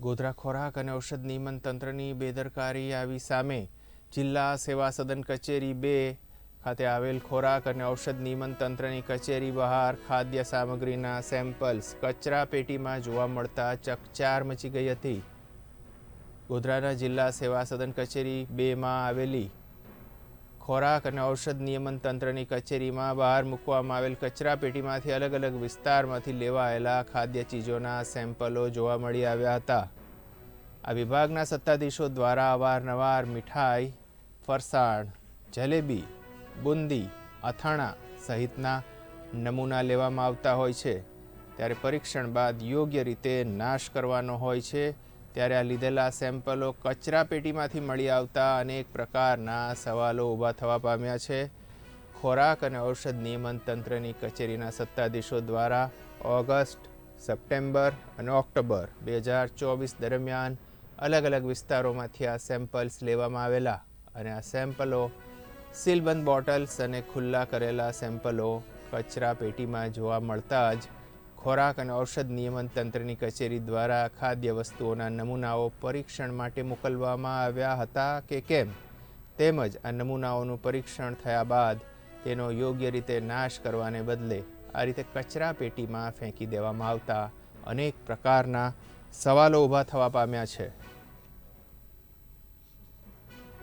ગોધરા ખોરાક અને ઔષધ નિયમન તંત્રની બેદરકારી આવી સામે જિલ્લા સેવા સદન કચેરી બે ખાતે આવેલ ખોરાક અને ઔષધ નિયમન તંત્રની કચેરી બહાર ખાદ્ય સામગ્રીના સેમ્પલ્સ કચરા પેટીમાં જોવા મળતા ચકચાર મચી ગઈ હતી. ગોધરાના જિલ્લા સેવા સદન કચેરી બેમાં આવેલી ખોરાક અને ઔષધ નિયમન તંત્રની કચેરીમાં બહાર મૂકવામાં આવેલ કચરા પેટીમાંથી અલગ અલગ વિસ્તારમાંથી લેવાયેલા ખાદ્ય ચીજોના સેમ્પલો જોવા મળી આવ્યા હતા. આ વિભાગના સત્તાધીશો દ્વારા અવારનવાર મીઠાઈ, ફરસાણ, જલેબી, બુંદી, અથાણા સહિતના નમૂના લેવામાં આવતા હોય છે. ત્યારે પરીક્ષણ બાદ યોગ્ય રીતે નાશ કરવાનો હોય છે ત્યારે આ લીધેલા સેમ્પલો કચરા પેટીમાંથી મળી આવતા અનેક પ્રકારના સવાલો ઊભા થવા પામ્યા છે. ખોરાક અને ઔષધ નિયમન તંત્રની કચેરીના સત્તાધીશો દ્વારા ઓગસ્ટ, સપ્ટેમ્બર અને ઓક્ટોબર બે હજાર ચોવીસ દરમિયાન અલગ અલગ વિસ્તારોમાંથી આ સેમ્પલ્સ લેવામાં આવેલા અને આ સેમ્પલો સીલબંધ બોટલ્સ અને ખુલ્લા કરેલા સેમ્પલો કચરા પેટીમાં જોવા મળતા જ ખોરાક અને ઔષધ નિયમન તંત્રની કચેરી દ્વારા ખાદ્ય વસ્તુઓના નમૂનાઓ પરીક્ષણ માટે મોકલવામાં આવ્યા હતા કે કેમ? તેમજ આ નમૂનાઓનું પરીક્ષણ થયા બાદ તેનો યોગ્ય રીતે નાશ કરવાને બદલે આ રીતે કચરા પેટીમાં ફેંકી દેવામાં આવતા અનેક પ્રકારના સવાલો ઊભા થવા પામ્યા છે.